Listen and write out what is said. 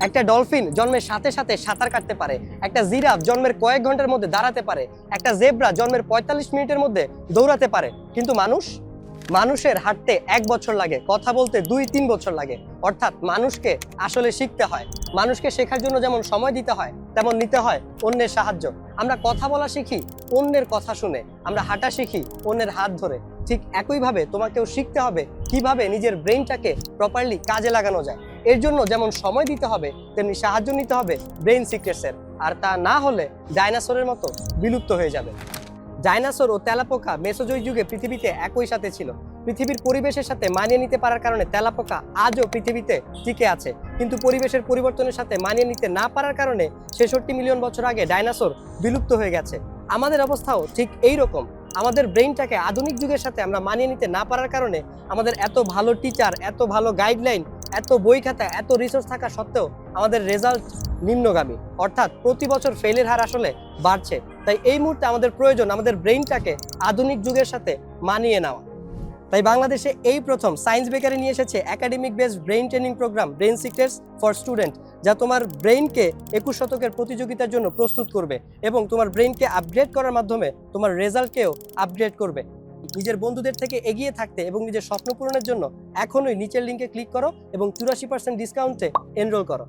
একটা ডলফিন জন্মের সাথে সাথে সাঁতার কাটতে পারে, একটা জিরাফ জন্মের কয়েক ঘণ্টার মধ্যে দাঁড়াতে পারে, একটা জেব্রা জন্মের পঁয়তাল্লিশ মিনিটের মধ্যে দৌড়াতে পারে। কিন্তু মানুষ? মানুষের হাঁটতে এক বছর লাগে, কথা বলতে দুই, তিন বছর লাগে। অর্থাৎ মানুষকে আসলে শিখতে হয়। মানুষকে শেখার জন্য যেমন সময় দিতে হয়, তেমন নিতে হয় অন্যের সাহায্য। আমরা কথা বলা শিখি, অন্যের কথা শুনে। আমরা হাঁটা শিখি, অন্যের হাত ধরে। ঠিক একইভাবে তোমাকেও শিখতে হবে কীভাবে নিজের ব্রেনটাকে প্রপারলি কাজে লাগানো যায়। এর জন্য যেমন সময় দিতে হবে, তেমনি সাহায্য নিতে হবে ব্রেইন সিক্রেটসের আর তা না হলে ডাইনোসরের মতো বিলুপ্ত হয়ে যাবে। ডাইনোসর ও তেলাপোকা মেসোজয়িক যুগে পৃথিবীতে একই সাথে ছিল। পৃথিবীর পরিবেশের সাথে মানিয়ে নিতে পারার কারণে তেলাপোকা আজও পৃথিবীতে টিকে আছে। কিন্তু পরিবেশের পরিবর্তনের সাথে মানিয়ে নিতে না পারার কারণে ছেষট্টি মিলিয়ন বছর আগে ডাইনোসর বিলুপ্ত হয়ে গেছে। আমাদের অবস্থাও ঠিক এই রকম আমাদের ব্রেইনটাকে আধুনিক যুগের সাথে আমরা মানিয়ে নিতে না পারার কারণে আমাদের এত ভালো টিচার এত ভালো গাইডলাইন এত বই খাতা, এত রিসোর্স থাকা সত্ত্বেও আমাদের রেজাল্ট নিম্নগামী। অর্থাৎ প্রতি বছর ফেলের হার আসলে বাড়ছে। তাই এই মুহূর্তে আমাদের প্রয়োজন আমাদের ব্রেইনটাকে আধুনিক যুগের সাথে মানিয়ে নেওয়া। তাই বাংলাদেশে এই প্রথম সায়েন্স বেকারে নিয়ে এসেছে academic based brain training program brain secrets for student যা তোমার ব্রেইনকে একুশ শতকের প্রতিযোগিতার জন্য প্রস্তুত করবে এবং তোমার ব্রেইনকে আপগ্রেড করার মাধ্যমে তোমার রেজাল্টকেও আপগ্রেড করবে। নিজের বন্ধুদের থেকে এগিয়ে থাকতে এবং নিজের স্বপ্ন পূরণের জন্য এখনই নিচের লিঙ্কে ক্লিক করো এবং চুরাশি পার্সেন্ট ডিসকাউন্টে এনরোল করো।